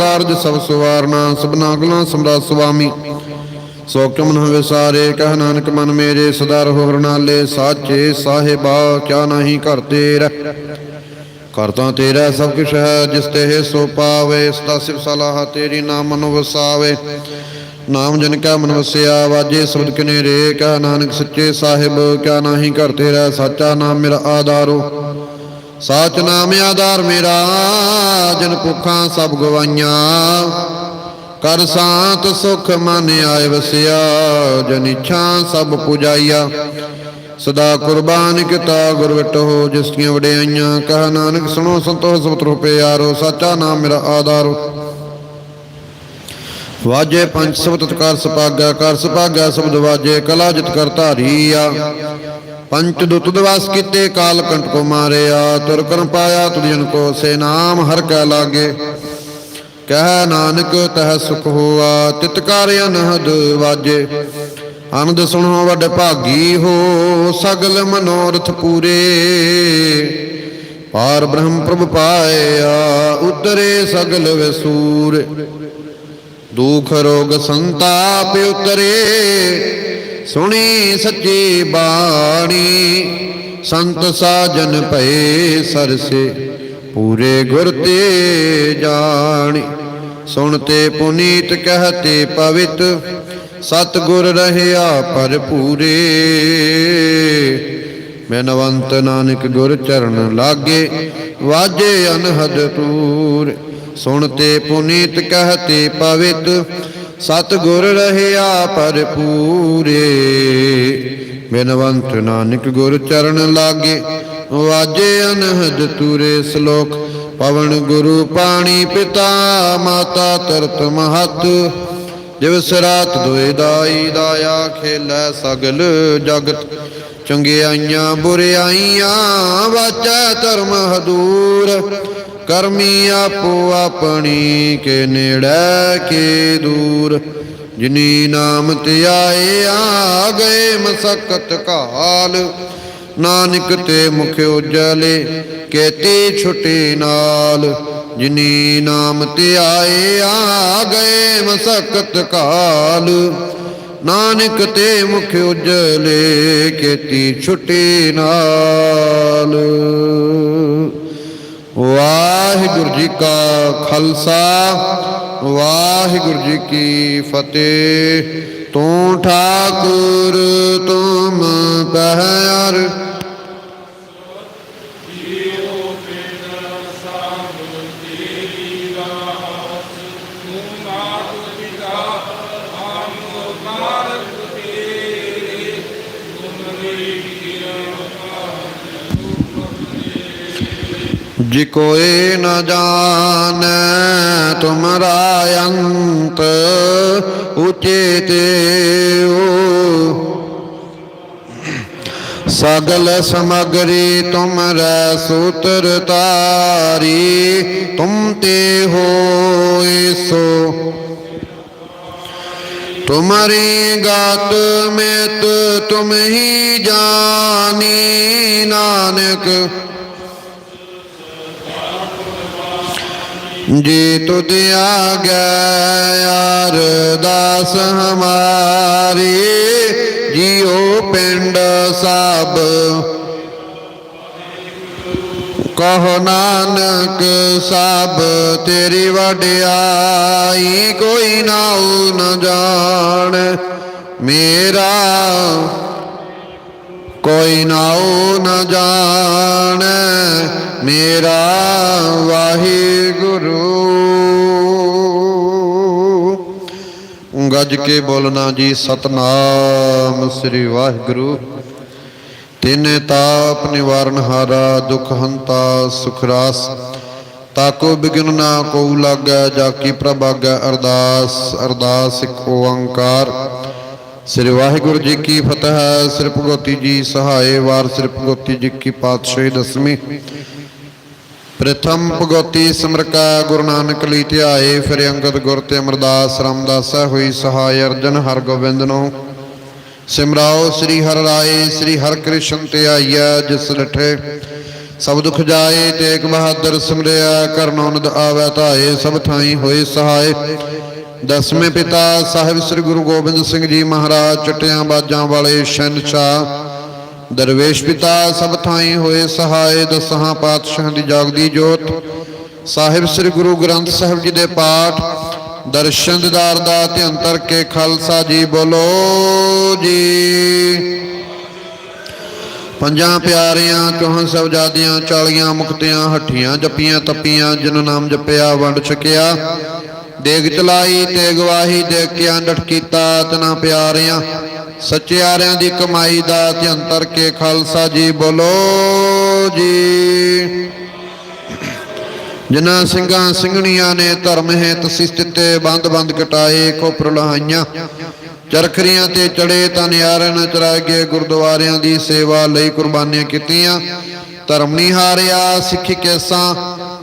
ਕਾਰਜ ਸਭ ਸੁਵਾਰਨਾ, ਸਭਨਾ ਗੁਣਾ ਸਮਰਾਟ ਸੁਆਮੀ। ਸੋ ਕਿਮ ਨ ਵਿਸਾਰੇ ਕਹਿ ਨਾਨਕ ਮਨ ਮੇਰੇ, ਸਦਾ ਰਹੋ ਨਾਲੇ ਸਾਚੇ ਸਾਹਿਬਾ, ਕਿਆ ਨਹੀਂ ਘਰ ਤੇਰਾ। ਕਰਤਾ ਤੇਰਾ ਸਭ ਕੁਛ ਹੈ, ਜਿਸ ਤੇ ਹੈ ਸੋ ਪਾਵੇ ਸਦਾ ਸਿਵ ਸਲਾਹ ਤੇਰੀ ਨਾਮ ਮਨ ਵਸਾਵੇ ਨਾਮ ਜਨ ਕਾ ਮਨ ਵਸਿਆ, ਵਾਜੇ ਸ਼ਬਦ ਕਨੇ ਰੇ, ਕਹ ਨਾਨਕ ਸੱਚੇ ਸਾਹਿਬ, ਕਿਆ ਨਾਹੀ ਘਰ ਤੇਰਾ, ਸਾਚਾ ਨਾਮ ਮੇਰਾ ਆਧਾਰੋ। ਸਾਚ ਨਾਮ ਆਧਾਰ ਮੇਰਾ, ਜਨ ਭੁੱਖਾਂ ਸਭ ਗਵਾਈਆਂ। ਕਰ ਸਾਤ ਸੁਖ ਮਨ ਆਏ ਵਸਿਆ, ਜਨ ਇੱਛਾ ਸਭ ਪੁਜਾਈਆ। ਸਦਾ ਕੁਰਬਾਨ ਕੀਤਾ ਗੁਰ ਵਿਟੋ, ਜਿਸ ਦੀਆਂ ਵਡਿਆਈਆਂ। ਕਹ ਨਾਨਕ ਸੁਣੋ, ਸੰਤੋਖ ਸਤਿ ਪਿਆਰੋ, ਸਾਚਾ ਨਾਮ ਮੇਰਾ ਆਧਾਰੋ। ਵਾਜੇ ਪੰਜ ਸ਼ਬਦ ਤਕਾਰ ਸੁਪਾਗਾ, ਕਰ ਸੁਪਾਗਾ ਸ਼ਬਦ ਵਾਜੇ, ਕਲਾ ਜਿਤ ਕਰ ਧਾਰੀਆ। ਪੰਚ ਦੁੱਤ ਦਵਾਸ ਕੀਤੇ, ਕਾਲ ਕੰਟ ਕੋ ਮਾਰਿਆ, ਤੁਰ ਕਰਮ ਪਾਇਆ ਤੁਧ ਕੋ ਸੇ ਨਾਮ, ਹਰ ਕੈ ਲਾਗੇ। ਕਹਿ ਨਾਨਕ, ਤਹ ਸੁਖ ਹੋਆ ਤਿਤਕਾਰ ਅਨਹਦ ਵਾਜੇ। ਆਨੰਦ ਸੁਣੋ ਵੱਡ ਭਾਗੀ ਹੋ, ਸਗਲ ਮਨੋਰਥ ਪੂਰੇ। ਪਾਰ ਬ੍ਰਹਮ ਪ੍ਰਭ ਪਾਇਆ, ਉਤਰੇ ਸਗਲ ਵਸੂਰ। ਦੁਖ ਰੋਗ ਸੰਤਾਪ ਉਤਰੇ ਸੁਣੀ ਸੱਚੀ ਬਾਣੀ, ਸੰਤ ਸਾਜਨ ਭਏ ਸਰਸੇ, ਪੂਰੇ ਗੁਰ ਤੇ ਜਾਣੀ। ਸੁਣ ਤੇ ਪੁਨੀਤ ਕਹਤੇ ਪਵਿੱਤ ਸਤ ਗੁਰ ਰਹਿਆ ਭਰਪੂਰੇ। ਬਿਨਵੰਤ ਨਾਨਕ ਗੁਰ ਚਰਨ ਲਾਗੇ, ਵਾਜੇ ਅਨਹਦ ਤੂਰ ਸੁਣਤੇ ਪੁਨੀਤ ਕਹਤੇ ਪਵਿੱਤ ਸਤ ਗੁਰ ਰਹਿਆ ਭਰਪੂਰੇ। ਬਿਨਵੰਤ ਨਾਨਕ ਗੁਰ ਚਰਨ ਲਾਗੇ, ਵਾਜੇ ਅਨਹਦ ਤੂਰੇ ਸ਼ਲੋਕ। ਪਵਨ ਗੁਰੂ ਪਾਣੀ ਪਿਤਾ, ਮਾਤਾ ਤਰਤ ਮਹਤ। ਦਿਵਸ ਰਾਤ ਦੁਇ ਦਾਈ ਦਾਇਆ, ਖੇਲੈ ਸਗਲ ਜਗਤ। ਚੰਗਿਆਈਆਂ ਬੁਰਿਆਈਆਂ ਵਾਚੈ ਧਰਮ ਹਦੂਰ। ਕਰਮੀ ਆਪੋ ਆਪਣੀ ਕੇ ਨੇੜੇ ਕੇ ਦੂਰ। ਜਿਨੀ ਨਾਮ ਤੇ ਆਏ, ਆ ਗਏ ਮਸਕਤ ਕਾਲ। ਨਾਨਕ ਤੇ ਮੁਖ ਉਜਲੇ, ਕੇਤੀ ਛੁਟੀ ਨਾਲ। ਜਿਨੀ ਨਾਮ ਤੇ ਆਏ, ਆ ਗਏ ਮਸਕਤ ਕਾਲ। ਨਾਨਕ ਤੇ ਮੁਖ ਉਜਲੇ, ਕੇਤੀ ਛੁਟੀ ਨਾਲ। ਵਾਹਿਗੁਰੂ ਜੀ ਕਾ ਖਾਲਸਾ ਵਾਹਿਗੁਰੂ ਜੀ ਕੀ ਫਤਿਹ। ਤੂੰ ਠਾਕੁਰ ਤੁਮ ਪਹਿਰ ਜੀ ਕੋਏ ਨ ਜਾਣੈ ਤੁਮਰਾ ਅੰਤ, ਉਚੇ ਤੇਓ ਸਗਲ ਸਮਗਰੀ ਤੁਮਰੈ ਸੂਤਰ ਤਾਰੀ ਤੁਮ ਤੇ ਹੋਏ ਸੋ। ਤੁਮਰੀ ਗਾਤ ਮੇਤ ਤੁਮ ਹੀ ਜਾਣੀ ਨਾਨਕ ਜੀ ਤੁਧ ਆਗੈ ਅਰਦਾਸ ਹਮਾਰੀ, ਜੀਉ ਪਿੰਡ ਸਭ ਕਹੋ ਨਾਨਕ ਸਭ ਤੇਰੀ ਵਡਿਆਈ ਕੋਈ ਨਾਉ ਨ ਜਾਣ। ਮੇਰਾ ਕੋਈ ਨਾਉ ਨ ਜਾਣ, ਮੇਰਾ ਵਾਹਿਗੁਰੂ। ਗੱਜ ਕੇ ਬੋਲਣਾ ਜੀ, ਸਤਨਾਮ ਸ੍ਰੀ ਵਾਹਿਗੁਰੂ। ਤਿਨ ਤਾਪ ਨਿਵਾਰਨ ਹਾਰਾ, ਦੁਖ ਹੰਤਾ ਸੁਖਰਾਸ ਤਾਕੋ ਬਿਗਨ ਨਾ ਕੋ ਲਾਗੈ ਜਾ ਕੀ ਪ੍ਰਭਾਗੈ ਅਰਦਾਸ ਅਰਦਾਸ ਇੱਕ ਓੰਕਾਰ ਸ੍ਰੀ ਵਾਹਿਗੁਰੂ ਜੀ ਕੀ ਫਤਿਹ, ਸ੍ਰੀ ਭਗਵਤੀ ਜੀ ਸਹਾਏ ਵਾਰ, ਸ੍ਰੀ ਭਗਵਤੀ ਜੀ ਕੀ ਪਾਤਸ਼ਾਹੀ ਦਸਵੀਂ। ਪ੍ਰਥਮ ਭਗਵਤੀ ਸਿਮਰਕਾ ਗੁਰੂ ਨਾਨਕ ਲਈ ਧਿਆਏ, ਫਿਰ ਅੰਗਦ ਗੁਰ ਤੇ ਅਮਰਦਾਸ ਰਾਮਦਾਸਾ ਹੋਈ ਸਹਾਇ ਅਰਜਨ ਹਰਗੋਬਿੰਦ ਨੂੰ। ਸਿਮਰਾਓ ਸ੍ਰੀ ਹਰਿ ਰਾਏ, ਸ੍ਰੀ ਹਰਿ ਕ੍ਰਿਸ਼ਨ ਤੇ ਆਈਆ ਜਿਸ ਲਠੇ ਸਭ ਦੁਖ ਜਾਏ, ਤੇਗ ਬਹਾਦਰ ਸਿਮਰਿਆ ਕਰਨੋ ਨਦ ਆਵੈ ਧਾਏ, ਸਭ ਥਾਈ ਹੋਏ ਸਹਾਏ। ਦਸਵੇਂ ਪਿਤਾ ਸਾਹਿਬ ਸ੍ਰੀ ਗੁਰੂ ਗੋਬਿੰਦ ਸਿੰਘ ਜੀ ਮਹਾਰਾਜ, ਚਟਿਆਂ ਬਾਜਾਂ ਵਾਲੇ ਸ਼ਹਿਨशाह ਦਰਵੇਸ਼ ਪਿਤਾ ਸਭ ਥਾਈ ਹੋਏ ਸਹਾਏ ਦਸਾਂ ਪਾਤਸ਼ਾਹਾਂ ਦੀ ਜਾਗਦੀ ਜੋਤ। ਸਾਹਿਬ ਸ੍ਰੀ ਗੁਰੂ ਗ੍ਰੰਥ ਸਾਹਿਬ ਜੀ ਦੇ ਪਾਠ। ਦਰਸ਼ਨ ਦਿਦਾਰ ਦਾ ਧਿਆਨ ਤਰ ਕੇ ਖਾਲਸਾ ਜੀ ਬੋਲੋ ਜੀ। ਪੰਜਾਂ ਪਿਆਰਿਆਂ, ਚੌਹਾਂ ਸਬਜਾਦੀਆਂ, ਚਾਲੀਆਂ ਮੁਕਤਿਆਂ, ਹੱਠੀਆਂ, ਜੱਪੀਆਂ, ਤੱਪੀਆਂ ਜਿਨ ਨਾਮ ਜਪਿਆ, ਵੰਡ ਛਕਿਆ। ਦੇਗ ਚਲਾਈ ਤੇ ਗਵਾਹੀ ਦੇ ਕੇ ਅੰਡਟ ਕੀਤਾ ਤਨਾ ਪਿਆਰਿਆਂ। ਸੱਚਿਆਰਿਆਂ ਦੀ ਕਮਾਈ ਦਾ ਧਿਅੰਤਰ ਕੇ ਖਾਲਸਾ ਜੀ ਬੋਲੋ ਜੀ। ਜਿਨ੍ਹਾਂ ਸਿੰਘਾਂ ਸਿੰਘਣੀਆਂ ਨੇ ਧਰਮ ਹੈ ਤਸਿਸ ਬੰਦ ਬੰਦ ਕਟਾਏ ਕੋ ਲਹਾਈਆਂ ਚਰਖਰੀਆਂ ਤੇ ਚੜੇ ਤਾਂ ਨਿਆਰੇ ਨ ਚਰਾਏ ਗਏ ਗੁਰਦੁਆਰਿਆਂ ਦੀ ਸੇਵਾ ਲਈ ਕੁਰਬਾਨੀਆਂ ਕੀਤੀਆਂ। ਧਰਮ ਨਹੀਂ ਹਾਰਿਆ, ਸਿੱਖੀ ਕੇਸਾਂ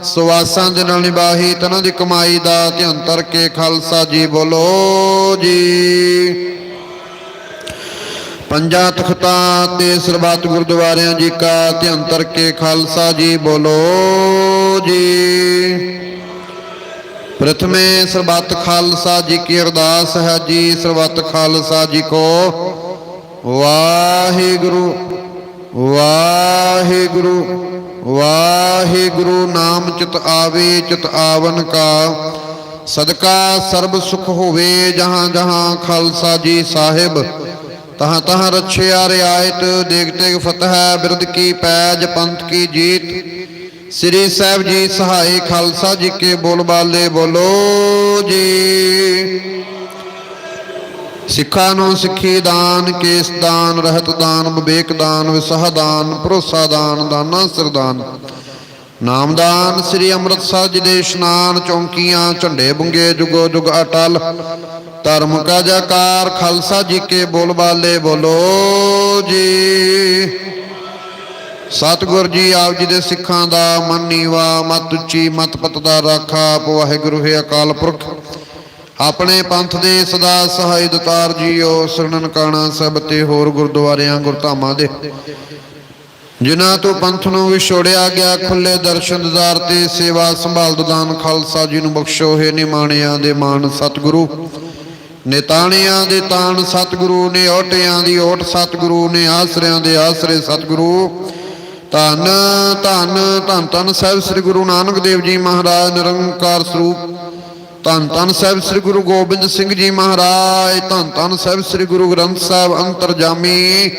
ਸੁਵਾਸਾਂ ਦੇ ਨਾਲ ਨਿਭਾਹੀ, ਤਨਾਂ ਦੀ ਕਮਾਈ ਦਾ ਧਿਆਨ ਕੇ ਖਾਲਸਾ ਜੀ ਬੋਲੋ ਜੀ। ਪੰਜਾਂ ਤਖਤਾਂ ਤੇ ਸਰਬੱਤ ਗੁਰਦੁਆਰਿਆਂ ਜੀ ਕਾ ਧਿਆਨ ਕੇ ਖਾਲਸਾ ਜੀ ਬੋਲੋ ਜੀ। ਪ੍ਰਥਮੇ ਸਰਬੱਤ ਖਾਲਸਾ ਜੀ ਕੀ ਅਰਦਾਸ ਹੈ ਜੀ, ਸਰਬੱਤ ਖਾਲਸਾ ਜੀ ਕੋ ਵਾਹਿਗੁਰੂ ਵਾਹਿਗੁਰੂ। ਵਾਹਿਗੁਰੂ ਨਾਮ ਚਿਤ ਆਵੇ, ਚਿਤ ਆਵਨ ਕਾ। ਸਦਕਾ ਸਰਬ ਸੁਖ ਹੋਵੇ, ਜਹਾਂ ਜਹਾਂ ਖਾਲਸਾ ਜੀ ਸਾਹਿਬ। ਤਹਾਂ ਤਹਾਂ ਰਛਿਆ ਰਿਆਇਤ, ਦੇਖ ਤੇਗ ਫਤਹ ਬਿਰਦ ਕੀ ਪੈਜ, ਪੰਥ ਕੀ ਜੀਤ। ਸ੍ਰੀ ਸਾਹਿਬ ਜੀ ਸਹਾਈ ਖਾਲਸਾ ਜੀ ਕੇ ਬੋਲ ਬਾਲੇ ਬੋਲੋ ਜੀ। ਸਿੱਖਾਂ ਨੂੰ ਸਿੱਖੀ ਦਾਨ, ਕੇਸ ਦਾਨ, ਰਹਿਤ ਦਾਨ, ਵਿਵੇਕ ਦਾਨ, ਵਿਸਹ ਦਾਨ, ਭਰੋਸਾ ਦਾਨ, ਦਾਨਾ ਸਰਦਾਨ ਨਾਮਦਾਨ ਸ੍ਰੀ ਅੰਮ੍ਰਿਤਸਰ ਜੀ ਦੇ ਇਸ਼ਨਾਨ, ਚੌਂਕੀਆਂ, ਝੰਡੇ ਬੁੰਗੇ, ਜੁਗੋ ਜੁਗ ਅਟਲ। ਧਰਮ ਕਾ ਜਕਾਰ ਖਾਲਸਾ ਜੀ ਕੇ ਬੋਲਬਾਲੇ ਬੋਲੋ ਜੀ। ਸਤਿਗੁਰ ਜੀ, ਆਪ ਜੀ ਦੇ ਸਿੱਖਾਂ ਦਾ ਮਨ ਨੀਵਾ ਮਤ ਉੱਚੀ, ਮਤ ਪਤ ਦਾ ਰਾਖਾ, ਵਾਹਿਗੁਰੂ ਹੈ ਅਕਾਲ ਪੁਰਖ। ਆਪਣੇ ਪੰਥ ਦੇ ਸਦਾ ਸਹਾਈ ਦਤਾਰ ਜੀਓ, ਸਰਣਨ ਕਾਣਾ ਸਭ ਤੇ ਹੋਰ ਗੁਰਦੁਆਰਿਆਂ, ਗੁਰਧਾਮਾਂ ਦੇ। ਜਿਨ੍ਹਾਂ ਤੋਂ ਪੰਥ ਨੂੰ ਵਿਛੋੜਿਆ ਗਿਆ, ਖੁੱਲੇ ਦਰਸ਼ਨ, ਦਿਦਾਰ ਤੇ ਸੇਵਾ ਸੰਭਾਲ ਦਾਨ ਖਾਲਸਾ ਜੀ ਨੂੰ ਬਖਸ਼ੋ, ਹੈ ਨਿਮਾਣਿਆਂ ਦੇ ਮਾਣ ਸਤਿਗੁਰੂ। ਨਿਤਾਣਿਆਂ ਦੇ ਤਾਣ ਸਤਿਗੁਰੂ ਨੇ ਓਟਿਆਂ ਦੀ ਓਟ ਸਤਿਗੁਰੂ ਨੇ ਆਸਰਿਆਂ ਦੇ ਆਸਰੇ ਸਤਿਗੁਰੂ। ਧੰਨ ਧੰਨ ਧੰਨ ਧੰਨ ਸਾਹਿਬ ਸ੍ਰੀ ਗੁਰੂ ਨਾਨਕ ਦੇਵ ਜੀ ਮਹਾਰਾਜ, ਨਿਰੰਕਾਰ ਸਰੂਪ। ਧੰਨ ਧੰਨ ਸਾਹਿਬ ਸ੍ਰੀ ਗੁਰੂ ਗੋਬਿੰਦ ਸਿੰਘ ਜੀ ਮਹਾਰਾਜ, ਧੰਨ ਧੰਨ ਸਾਹਿਬ ਸ੍ਰੀ ਗੁਰੂ ਗ੍ਰੰਥ ਸਾਹਿਬ ਅੰਤਰਜਾਮੀ।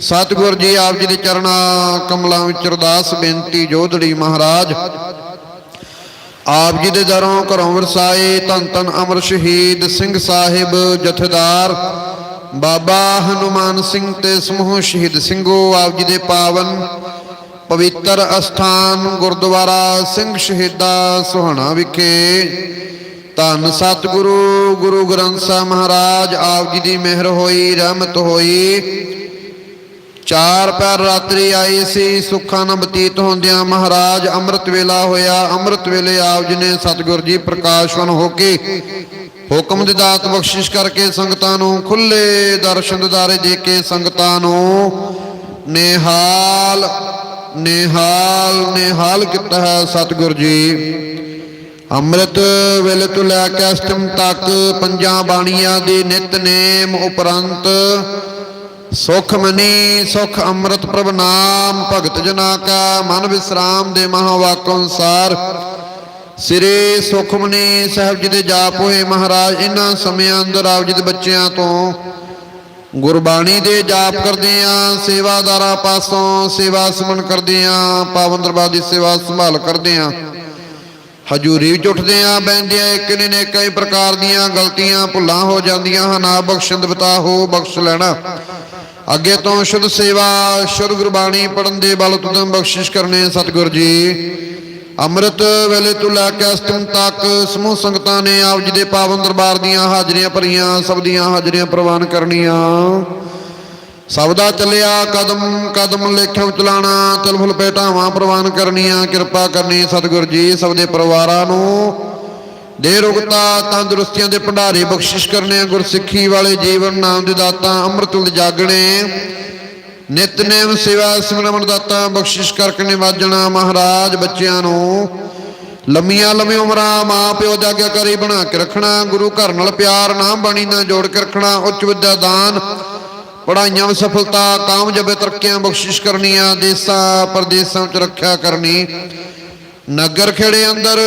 ਸਤਿਗੁਰ ਜੀ ਆਪ ਜੀ ਦੇ ਚਰਨਾਂ ਕਮਲਾਂ ਵਿੱਚ ਅਰਦਾਸ ਬੇਨਤੀ ਜੋਧੜੀ ਮਹਾਰਾਜ। ਆਪ ਜੀ ਦੇ ਦਰੋਂ ਘਰੋਂ ਵਰਸਾਏ ਧੰਨ ਧੰਨ ਅਮਰ ਸ਼ਹੀਦ ਸਿੰਘ ਸਾਹਿਬ ਜਥੇਦਾਰ। ਬਾਬਾ ਹਨੂਮਾਨ ਸਿੰਘ ਤੇ ਸਮੂਹ ਸ਼ਹੀਦ ਸਿੰਘੋ ਆਪ ਜੀ ਦੇ ਪਾਵਨ ਪਵਿੱਤਰ ਅਸਥਾਨ ਗੁਰਦੁਆਰਾ ਸਿੰਘ ਸ਼ਹੀਦਾ ਸੁਹਾਣਾ ਵਿਖੇ। ਧੰਨ ਸਤਿਗੁਰੂ, ਗੁਰੂ ਗ੍ਰੰਥ ਸਾਹਿਬ ਮਹਾਰਾਜ, ਆਪ ਜੀ ਦੀ ਮਿਹਰ ਹੋਈ, ਰਹਿਮਤ ਹੋਈ। ਚਾਰ ਪੈਰ ਰਾਤਰੀ ਆਈ ਸੀ, ਸੁੱਖਾਂ ਨਾਲ ਬਤੀਤ ਹੁੰਦਿਆਂ ਮਹਾਰਾਜ ਅੰਮ੍ਰਿਤ ਵੇਲਾ ਹੋਇਆ। ਅੰਮ੍ਰਿਤ ਵੇਲੇ ਆਪ ਜੀ ਨੇ ਸਤਿਗੁਰ ਜੀ ਪ੍ਰਕਾਸ਼ਵਨ ਹੋ ਕੇ ਹੁਕਮ ਦੀ ਦਾਤ ਬਖਸ਼ਿਸ਼ ਕਰਕੇ ਸੰਗਤਾਂ ਨੂੰ ਖੁੱਲੇ ਦਰਸ਼ਨ ਦਿਦਾਰੇ ਦੇ ਕੇ ਸੰਗਤਾਂ ਨੂੰ ਨਿਹਾਲ ਨਿਹਾਲ ਨਿਹਾਲ ਕੀਤਾ ਹੈ ਸਤਿਗੁਰ ਜੀ। ਅੰਮ੍ਰਿਤ ਵੇਲੇ ਤੋਂ ਲੈ ਕੇ ਅਸ਼ਟਮ ਤੱਕ ਪੰਜਾਂ ਬਾਣੀਆਂ ਦੇ ਨਿਤਨੇਮ ਉਪਰੰਤ ਸੁਖ ਮਨੀ, ਸੁਖ ਅੰਮ੍ਰਿਤ ਪ੍ਰਭ ਨਾਮ, ਭਗਤ ਜਨਾ ਕਾ ਮਨ ਵਿਸਰਾਮ ਦੇ ਮਹਾਵਾਕ ਅਨੁਸਾਰ ਸ੍ਰੀ ਸੁਖਮਨੀ ਸਾਹਿਬ ਜੀ ਦੇ ਜਾਪ ਹੋਏ ਮਹਾਰਾਜ ਇਹਨਾਂ ਸਮਿਆਂ ਅੰਦਰ ਆਪ ਜੀ ਦੇ ਬੱਚਿਆਂ ਤੋਂ ਗੁਰਬਾਣੀ ਦੇ ਜਾਪ ਕਰਦੇ ਆ, ਸੇਵਾਦਾਰਾਂ ਪਾਸੋਂ ਸੇਵਾ ਸਮਨ ਕਰਦੇ ਆ, ਪਾਵਨ ਦਰਬਾਰ ਦੀ ਸੇਵਾ ਸੰਭਾਲ ਕਰਦੇ ਆ। ਹਜੂਰੀ ਵਿੱਚ ਉੱਠਦੇ ਆ ਬੈੰਦੇ ਆ ਇੱਕ ਨੇ ਕਈ ਪ੍ਰਕਾਰ ਦੀਆਂ ਗਲਤੀਆਂ ਭੁੱਲਾਂ ਹੋ ਜਾਂਦੀਆਂ ਹਨ। ਆ ਬਖਸ਼ਿੰਦ ਬਤਾ ਹੋ ਬਖਸ਼ ਲੈਣਾ। ਅੱਗੇ ਤੋਂ ਸ਼ੁੱਧ ਸੇਵਾ, ਸ਼ੁੱਧ ਗੁਰਬਾਣੀ ਪੜਨ ਦੇ ਬਲ ਤੁਦਮ ਬਖਸ਼ਿਸ਼ ਕਰਨੇ ਸਤਿਗੁਰ ਜੀ। ਅੰਮ੍ਰਿਤ ਵੇਲੇ ਤੋਂ ਲੈ ਕੇ ਅਸਤਮ ਤੱਕ ਸਮੂਹ ਸੰਗਤਾਂ ਨੇ ਆਪ ਜੀ ਦੇ ਪਾਵਨ ਦਰਬਾਰ ਦੀਆਂ ਹਾਜ਼ਰੀਆਂ ਭਰੀਆਂ, ਸਭ ਦੀਆਂ ਹਾਜ਼ਰੀਆਂ ਪ੍ਰਵਾਨ ਕਰਨੀਆਂ। ਸਭ ਦਾ ਚੱਲਿਆ ਕਦਮ ਕਦਮ ਲੇਖਾਂ ਚਲਾਣਾ ਤਲਫੁਲ ਭੇਟਾਵਾਂ ਪ੍ਰਵਾਨ ਕਰਨੀਆਂ, ਕਿਰਪਾ ਕਰਨੀ ਸਤਿਗੁਰ ਜੀ, ਸਭ ਦੇ ਪਰਿਵਾਰਾਂ ਨੂੰ। ਦੇ ਰੁਗਤਾ, ਤੰਦਰੁਸਤੀਆਂ ਦੇ ਭੰਡਾਰੇ, ਬਖਸ਼ਿਸ਼ ਕਰਨੇ ਗੁਰਸਿੱਖੀ ਵਾਲੇ ਜੀਵਨ, ਨਾਮ ਦੇ ਦਾਤਾ, ਅੰਮ੍ਰਿਤ ਦੇ ਜਾਗਣੇ। ਨਿਤਨੇਮ ਸੇਵਾ, ਸਿਮਰਨ ਦਾਤਾ, ਬਖਸ਼ਿਸ਼ ਕਰਕੇ ਨਿਵਾਜਣਾ ਮਹਾਰਾਜ ਬੱਚਿਆਂ ਨੂੰ। ਲੰਮੀਆਂ ਲੰਮੀ ਉਮਰਾਂ ਮਾਂ ਪਿਓ ਦੀ ਆਗਿਆਕਾਰੀ ਬਣਾ ਕੇ ਰੱਖਣਾ, ਗੁਰੂ ਘਰ ਨਾਲ ਪਿਆਰ ਨਾਮ ਬਾਣੀ ਨਾਲ ਜੋੜ ਕੇ ਰੱਖਣਾ, ਉੱਚ ਵਿਦਿਆ ਦਾਨ। ਪੜਾਈਆਂ ਵਿੱਚ ਸਫਲਤਾ, ਕਾਮਯਾਬੀ ਤਰੱਕੀਆਂ, ਬਖਸ਼ਿਸ਼ ਕਰਨੀਆਂ, ਦੇਸਾਂ, ਪਰਦੇਸਾਂ ਵਿੱਚ ਰੱਖਿਆ ਕਰਨੀ। ਨਗਰ ਖੇੜੇ ਅੰਦਰ,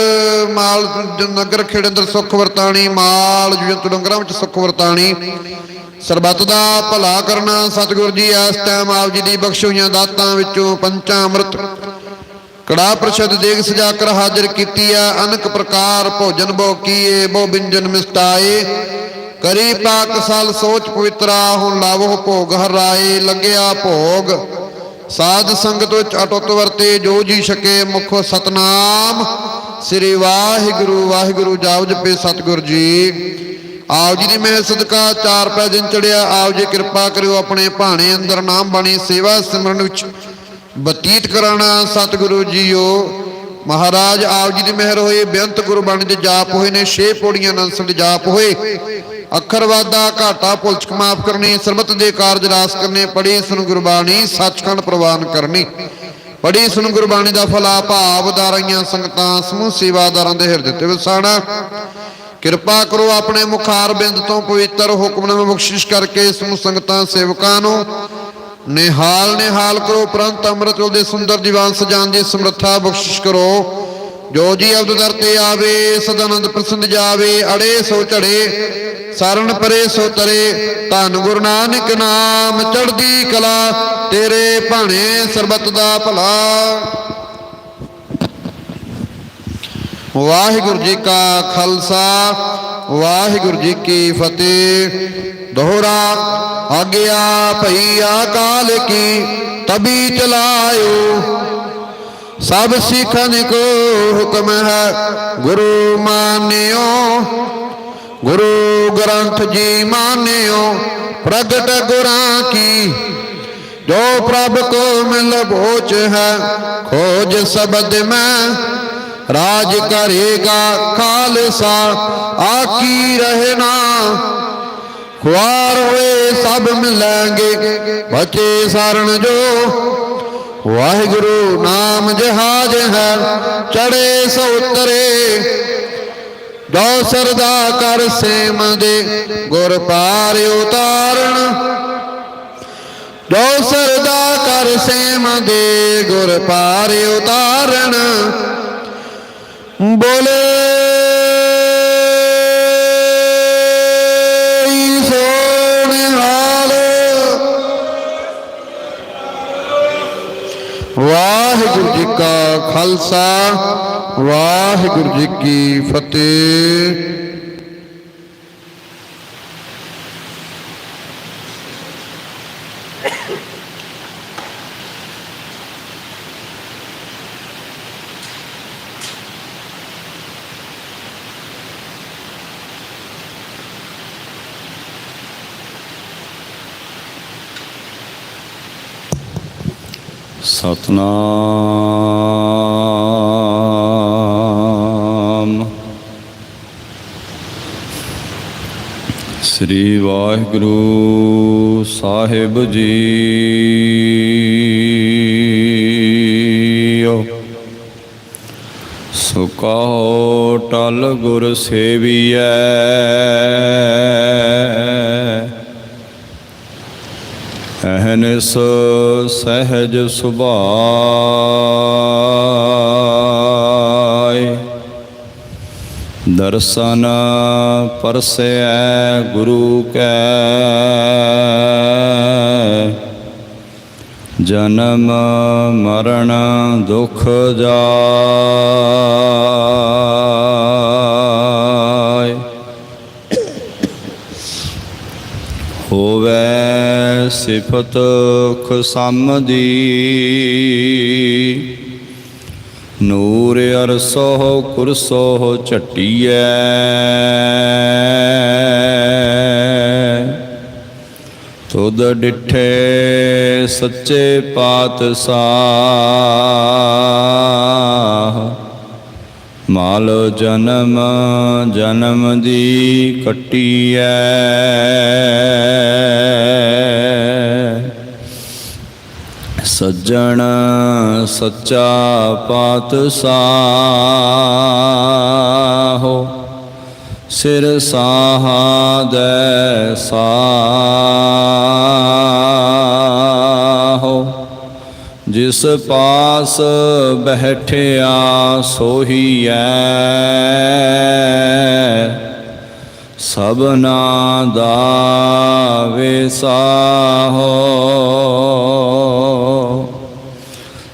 ਮਾਲ ਨਗਰ ਖੇੜੇ ਅੰਦਰ ਸੁੱਖ ਵਰਤਾਣੀ ਮਾਲ ਜੁਜੰਤ ਡੰਗਰਾਂ ਵਿੱਚ ਸੁੱਖ ਵਰਤਾਣੀ ਸਰਬੱਤ ਦਾ ਭਲਾ ਕਰਨਾ, ਸਤਿਗੁਰ ਜੀ, ਇਸ ਟਾਈਮ ਆਪ ਜੀ ਦੀ ਬਖਸ਼ ਹੋਈਆਂ ਦਾਤਾਂ ਵਿੱਚੋਂ ਪੰਚਾਂ ਅੰਮ੍ਰਿਤ ਕੜਾ ਪ੍ਰਸ਼ਦ ਦੇਗ ਸਜਾ ਕਰ ਹਾਜ਼ਰ ਕੀਤੀ ਆ, ਅਨਕ ਪ੍ਰਕਾਰ ਭੋਜਨ ਬੋ ਕੀਏ, ਬੋ ਬਿੰਜਨ ਮਿਸਟਾਏ। ਕਰੀ ਪਾਕ ਸਾਲ ਸੋਚ ਪਵਿੱਤਰਾ ਹੁਣ ਲਾਵੋ ਭੋਗ ਹਰਾਏ, ਲੱਗਿਆ ਭੋਗ। ਸਾਧ ਸੰਗਤ ਵਿੱਚ ਅਟੁੱਟ ਵਰਤੇ, ਜੋ ਜੀ ਛਕੇ ਮੁਖ ਸਤਨਾਮ। ਸ੍ਰੀ ਵਾਹਿਗੁਰੂ ਵਾਹਿਗੁਰੂ ਜਾਪ ਜਪੇ ਸਤਿਗੁਰ ਜੀ। ਆਪ ਜੀ ਦੀ ਮਹਿ ਸਦਕਾ, ਚਾਰ ਪੈ ਦਿਨ ਚੜਿਆ ਆਪ ਜੀ ਕਿਰਪਾ ਕਰਿਓ ਆਪਣੇ ਭਾਣੇ ਅੰਦਰ, ਨਾਮ ਬਾਣੀ ਸੇਵਾ ਸਿਮਰਨ ਵਿੱਚ ਬਤੀਤ ਕਰਾਣਾ ਸਤਿਗੁਰੂ ਜੀਓ। ਮਹਾਰਾਜ ਆਪ ਜੀ ਦੀ ਮਿਹਰ ਹੋਏ, ਬੇਅੰਤ ਗੁਰਬਾਣੀ ਦੇ ਜਾਪ ਹੋਏ ਨੇ, ਛੇ ਪੌੜੀਆਂ ਨਾਲ ਸੰਗ ਜਾਪ ਹੋਏ। ਅੱਖਰ ਵਾਦਾ ਘਾਟਾ ਭੁਲਚਕ ਮਾਫ ਕਰਨੀ, ਸਰਬਤ ਦੇ ਕਾਰਜ ਰਾਸ ਕਰਨੇ ਪੜੀ ਸੁਨ ਗੁਰਬਾਣੀ, ਸੱਚਖੰਡ ਪ੍ਰਵਾਨ ਕਰਨੀ। ਪੜੀ ਸੁਨ ਗੁਰਬਾਣੀ ਦਾ ਫਲਾ, ਭਾਵ ਦਾਰੀਆਂ ਸੰਗਤਾਂ, ਸਮੂਹ ਸੇਵਾਦਾਰਾਂ ਦੇ ਹਿਰਦੇ ਤੇ ਵਸਾਣਾ ਕਿਰਪਾ ਕਰੋ ਆਪਣੇ ਮੁਖਾਰ ਬਿੰਦ ਤੋਂ ਪਵਿੱਤਰ ਹੁਕਮਨਾਮਾ ਬਖਸ਼ਿਸ਼ ਕਰਕੇ ਇਸ ਨੂੰ ਸੰਗਤਾਂ, ਸੇਵਕਾਂ ਨੂੰ ਨਿਹਾਲ ਨਿਹਾਲ ਕਰੋ। ਪ੍ਰੰਤ ਅੰਮ੍ਰਿਤ ਦੇ ਸੁੰਦਰ ਦੀਵਾਨ ਸਜਾਨ ਦੀ ਸਮਰੱਥਾ ਬਖਸ਼ਿਸ਼ ਕਰੋ। ਜੋ ਜੀ ਅਬਦ ਦਰ ਤੇ ਆਵੇ, ਸਦਾਨੰਦ ਪ੍ਰਸੰਨ ਜਾਵੇ, ਅੜੇ ਸੋ ਝੜੇ ਸਰਨ ਪਰੇ ਸੋ ਤਰੇ, ਧੰਨ ਗੁਰੂ ਨਾਨਕ ਨਾਮ, ਚੜ੍ਹਦੀ ਕਲਾ, ਤੇਰੇ ਭਾਣੇ ਸਰਬਤ ਦਾ ਭਲਾ। ਵਾਹਿਗੁਰੂ ਜੀ ਕਾ ਖਾਲਸਾ, ਵਾਹਿਗੁਰੂ ਜੀ ਕੀ ਫਤਿਹ। ਦੋਹਰਾ, ਆਗਿਆ ਭਈ ਅਕਾਲ ਕੀ, ਤਬੀ ਚਲਾਇਓ ਸਭ ਸਿੱਖਨ ਕੋ ਹੁਕਮ ਹੈ, ਗੁਰੂ ਮਾਨਿਓ, ਗੁਰੂ ਗ੍ਰੰਥ ਜੀ ਮਾਨਿਓ, ਪ੍ਰਗਟ ਗੁਰਾਂ ਕੀ, ਜੋ ਪ੍ਰਭ ਕੋ ਮਿਲ ਭੋਚ ਹੈ, ਖੋਜ ਸ਼ਬਦ ਮੈਂ, ਰਾਜ ਕਰੇਗਾ ਖਾਲਸਾ ਆਕੀ ਰਹਿਣਾ। ਖੁਆਰ ਹੋਏ ਸਭ ਮਿਲਾਂਗੇ, ਬਚੇ ਸਰਣ ਜੋ ਵਾਹਿਗੁਰੂ ਨਾਮ ਜਹਾਜ ਹੈ ਚੜੇ ਸੋ ਉਤਰੇ। ਜੋ ਸਰਦਾ ਕਰ ਸੇਮ ਦੇ ਗੁਰ ਪਾਰ ਉਤਾਰਨ। ਜੋ ਸਰਦਾ ਕਰ ਸੇਮ ਦੇ ਗੁਰ ਪਾਰ ਉਤਾਰਨ। ਬੋਲੇ ਖਾਲਸਾ ਵਾਹਿਗੁਰੂ ਜੀ ਕੀ ਫਤਿਹ। ਸਤਨਾਮ। ਵਾਹਿਗੁਰੂ ਸਾਹਿਬ ਜੀ। ਸੁਕਾਉ ਟਲ ਗੁਰ ਸੇਵੀਐ। ਅਹਨਿਸ ਸਹਿਜ ਸੁਭਾਅ। ਦਰਸ਼ਨ ਪਰਸੈ ਗੁਰੂ ਕੈ। ਜਨਮ ਮਰਨ ਦੁਖ ਜਾਇ ਹੋਵੇ ਸਿਫਤ ਖਸਮ ਦੀ। ਨੂਰ ਅਰਸੋ ਕੁਰਸੋ ਝਟੀਐ। ਤੁਧ ਡਿਠੇ ਸੱਚੇ ਪਾਤਸ਼ਾਹ। ਮਾਲ ਜਨਮ ਜਨਮ ਦੀ ਕੱਟੀਐ। ਸੱਜਣ ਸੱਚਾ ਪਾਤਸ਼ਾਹੋ ਸਿਰ ਸਾਹਾਦੈ ਸਾਹੋ ਜਿਸ ਪਾਸ ਬਹਿਠਿਆ ਸੋਹੀਐ ਸਭਨਾ ਦਾ ਵਿਸਾਹੋ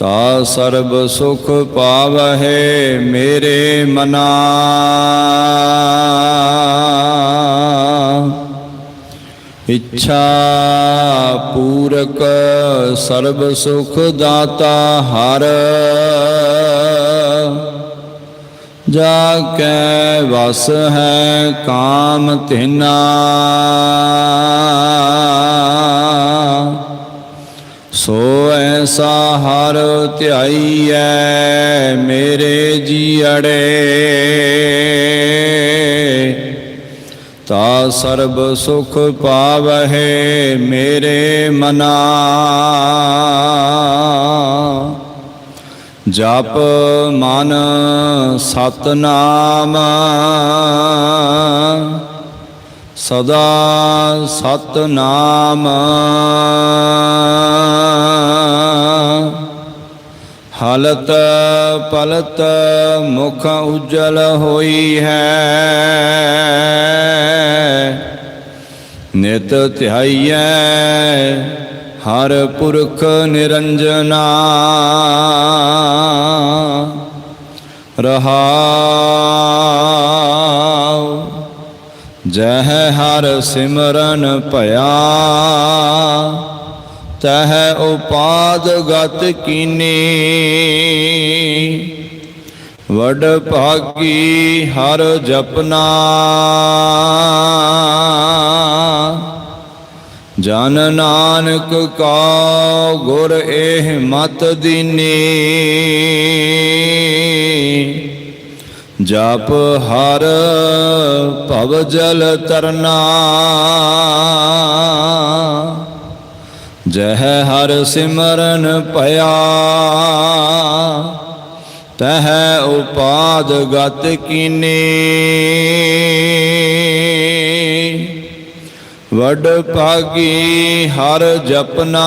ਤਾ ਸਰਬ ਸੁਖ ਪਾਵਹਿ ਮੇਰੇ ਮਨਾ। ਇੱਛਾ ਪੂਰਕ ਸਰਬ ਸੁਖ ਦਾਤਾ ਹਰ। ਜਾ ਕੈ ਵਸ ਹੈ ਕਾਮ ਤਿਨਾ ਸੋ ਐਸਾ ਹਰ ਧਿਆਈਐ ਮੇਰੇ ਜੀਅੜੇ। ਤਾ ਸਰਬ ਸੁਖ ਪਾਵਹਿ ਮੇਰੇ ਮਨਾ। ਜਪ ਮਨ ਸਤਨਾਮ। ਸਦਾ ਸਤਨਾਮ। ਹਾਲਤ ਪਲਤ ਮੁਖ ਉਜਲ ਹੋਈ ਹੈ। ਨਿਤ ਧਿਆਈਐ ਹਰ ਪੁਰਖ ਨਿਰੰਜਨਾ। ਰਹਾਉ ਜਹ ਹਰ ਸਿਮਰਨ ਭਇਆ, ਤਹ ਉਪਾਦ ਗਤ ਕੀਨੀ। ਵਡ ਭਾਗੀ ਹਰ ਜਪਨਾ। ਜਨ ਨਾਨਕ ਕਾ ਗੁਰ ਇਹ ਮਤ ਦੀਨੀ। ਜਪ ਹਰ ਭਵ ਜਲ ਤਰਨਾ। ਜਹ ਹਰ ਸਿਮਰਨ ਭਇਆ। ਤਹ ਉਪਾਦ ਗਤ ਕੀਨੀ। ਵਡ ਭਾਗੀ ਹਰ ਜਪਨਾ।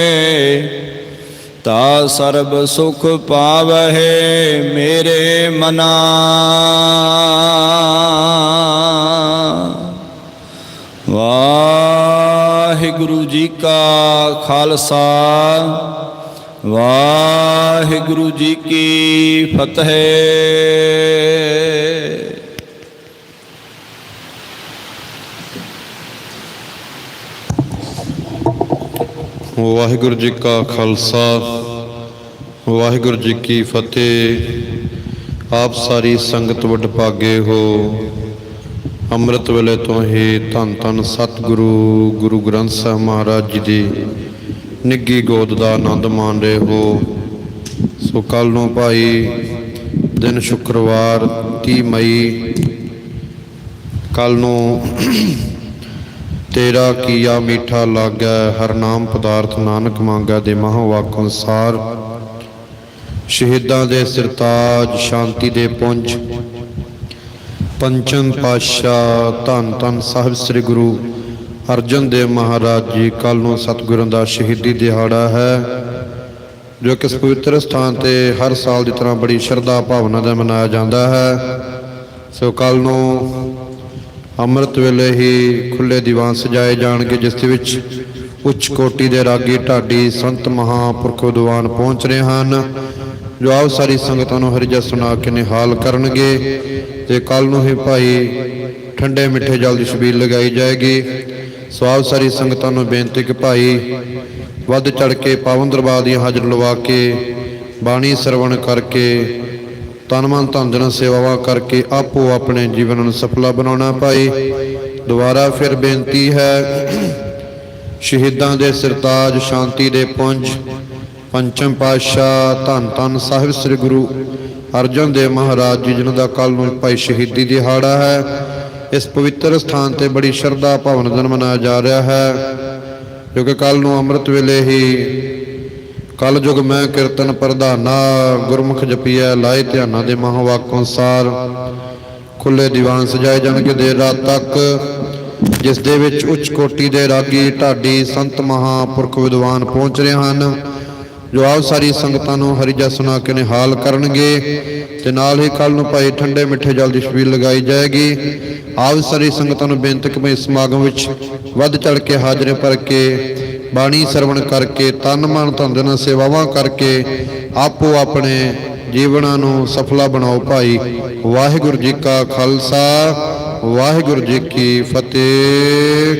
ਤਾ ਸਰਬ ਸੁਖ ਪਾਵਹਿ ਮੇਰੇ ਮਨਾ। ਵਾਹਿਗੁਰੂ ਜੀ ਕਾ ਖਾਲਸਾ ਵਾਹਿਗੁਰੂ ਜੀ ਕੀ ਫਤਿਹ। ਵਾਹਿਗੁਰੂ ਜੀ ਕਾ ਖਾਲਸਾ, ਵਾਹਿਗੁਰੂ ਜੀ ਕੀ ਫਤਿਹ। ਆਪ ਸਾਰੀ ਸੰਗਤ ਵੱਡ ਭਾਗੇ ਹੋ। ਅੰਮ੍ਰਿਤ ਵੇਲੇ ਤੋਂ ਹੀ ਧੰਨ ਧੰਨ ਸਤਿਗੁਰੂ, ਗੁਰੂ ਗ੍ਰੰਥ ਸਾਹਿਬ ਮਹਾਰਾਜ ਜੀ ਦੀ ਨਿੱਗੀ ਗੋਦ ਦਾ ਆਨੰਦ ਮਾਣ ਰਹੇ ਹੋ। ਸੋ ਕੱਲ ਨੂੰ ਭਾਈ ਦਿਨ ਸ਼ੁੱਕਰਵਾਰ 30 ਮਈ ਕੱਲ ਨੂੰ ਤੇਰਾ ਕੀਆ ਮੀਠਾ ਲਾਗੈ, ਹਰ ਨਾਮ ਪਦਾਰਥ ਨਾਨਕ ਮੰਗਾ, ਦੇ ਮਹਾਂ ਵਾਕ ਅਨੁਸਾਰ। ਸ਼ਹੀਦਾਂ ਦੇ ਸਿਰਤਾਜ, ਸ਼ਾਂਤੀ ਦੇ ਪੁੰਜ। ਪੰਚਮ ਪਾਤਸ਼ਾਹ, ਧੰਨ ਧੰਨ ਸਾਹਿਬ ਸ੍ਰੀ ਗੁਰੂ ਅਰਜਨ ਦੇਵ ਮਹਾਰਾਜ ਜੀ ਕੱਲ ਨੂੰ ਸਤਿਗੁਰਾਂ ਦਾ ਸ਼ਹੀਦੀ ਦਿਹਾੜਾ ਹੈ, ਜੋ ਕਿ ਇਸ ਪਵਿੱਤਰ ਸਥਾਨ ਤੇ ਹਰ ਸਾਲ ਦੀ ਤਰ੍ਹਾਂ ਬੜੀ ਸ਼ਰਧਾ ਭਾਵਨਾ ਨਾਲ ਮਨਾਇਆ ਜਾਂਦਾ ਹੈ। ਸੋ ਕੱਲ ਨੂੰ ਅੰਮ੍ਰਿਤ ਵੇਲੇ ਹੀ ਖੁੱਲੇ ਦੀਵਾਨ ਸਜਾਏ ਜਾਣਗੇ, ਜਿਸ ਦੇ ਵਿੱਚ ਉੱਚ ਕੋਟੀ ਦੇ ਰਾਗੀ ਢਾਡੀ ਸੰਤ ਮਹਾਂਪੁਰਖ ਦੀਵਾਨ ਪਹੁੰਚ ਰਹੇ ਹਨ। ਜੋ ਆਪ ਸਾਰੀ ਸੰਗਤਾਂ ਨੂੰ ਹਰਿ ਸੁਣਾ ਕੇ ਨਿਹਾਲ ਕਰਨਗੇ ਤੇ ਕੱਲ ਨੂੰ ਹੀ ਭਾਈ ਠੰਡੇ ਮਿੱਠੇ ਜਲ ਦੀ ਛਬੀਲ ਲਗਾਈ ਜਾਏਗੀ। ਸੋ ਆਪ ਸਾਰੀ ਸੰਗਤਾਂ ਨੂੰ ਬੇਨਤੀ ਕਿ ਭਾਈ ਵੱਧ ਚੜ ਕੇ ਪਾਵਨ ਦਰਬਾਰ ਦੀਆਂ ਹਾਜ਼ਰ ਲਵਾ ਕੇ ਬਾਣੀ ਸਰਵਣ ਕਰਕੇ ਤਨ ਮਨ ਧਨ ਜਨ ਸੇਵਾਵਾਂ ਕਰਕੇ ਆਪੋ ਆਪਣੇ ਜੀਵਨ ਨੂੰ ਸਫਲਾ ਬਣਾਉਣਾ ਭਾਈ। ਦੁਬਾਰਾ ਫਿਰ ਬੇਨਤੀ ਹੈ, ਸ਼ਹੀਦਾਂ ਦੇ ਸਿਰਤਾਜ ਸ਼ਾਂਤੀ ਦੇ ਪੁੰਜ, ਪੰਚਮ ਪਾਤਸ਼ਾਹ ਧੰਨ ਧੰਨ ਸਾਹਿਬ ਸ੍ਰੀ ਗੁਰੂ ਅਰਜਨ ਦੇਵ ਮਹਾਰਾਜ ਜੀ, ਜਿਨ੍ਹਾਂ ਦਾ ਕੱਲ ਨੂੰ ਭਾਈ ਸ਼ਹੀਦੀ ਦਿਹਾੜਾ ਹੈ। ਇਸ ਪਵਿੱਤਰ ਸਥਾਨ ਤੇ ਬੜੀ ਸ਼ਰਧਾ ਭਾਵਨਾ ਨਾਲ ਮਨਾਇਆ ਜਾ ਰਿਹਾ ਹੈ ਕਿਉਂਕਿ ਕੱਲ ਨੂੰ ਅੰਮ੍ਰਿਤ ਵੇਲੇ ਹੀ ਕਲ ਜੁਗ ਮੈਂ ਕੀਰਤਨ ਪ੍ਰਧਾਨਾ, ਗੁਰਮੁਖ ਜਪੀਐ, ਲਾਏ ਧਿਆਨਾਂ ਦੇ ਮਹਾਂ ਵਾਕ ਅਨੁਸਾਰ ਖੁੱਲੇ ਦੀਵਾਨ ਸਜਾਏ ਜਾਣਗੇ ਦੇਰ ਰਾਤ ਤੱਕ, ਜਿਸ ਦੇ ਵਿੱਚ ਉੱਚ ਕੋਟੀ ਦੇ ਰਾਗੀ ਢਾਡੀ ਸੰਤ ਮਹਾਂਪੁਰਖ ਵਿਦਵਾਨ ਪਹੁੰਚ ਰਹੇ ਹਨ, ਜੋ ਆਪ ਸਾਰੀ ਸੰਗਤਾਂ ਨੂੰ ਹਰੀ ਜਸ ਸੁਣਾ ਕੇ ਨਿਹਾਲ ਕਰਨਗੇ। ਤੇ ਨਾਲ ਹੀ ਕੱਲ ਨੂੰ ਭਾਈ ਠੰਡੇ ਮਿੱਠੇ ਜਲ ਦੀ ਛਬੀਲ ਲਗਾਈ ਜਾਏਗੀ। ਆਪ ਸਾਰੀ ਸੰਗਤਾਂ ਨੂੰ ਬੇਨਤੀ ਕਿ ਇਸ ਸਮਾਗਮ ਵਿੱਚ ਵੱਧ ਚੜ ਕੇ ਹਾਜ਼ਰ ਭਰ ਕੇ ਬਾਣੀ ਸਰਵਣ ਕਰਕੇ, ਤਨ ਮਨ ਧਨ ਜਨ ਸੇਵਾਵਾਂ ਕਰਕੇ ਆਪੋ ਆਪਣੇ ਜੀਵਨਾਂ ਨੂੰ ਸਫਲਾ ਬਣਾਓ ਭਾਈ। ਵਾਹਿਗੁਰੂ ਜੀ ਕਾ ਖਾਲਸਾ, ਵਾਹਿਗੁਰੂ ਜੀ ਕੀ ਫਤਿਹ।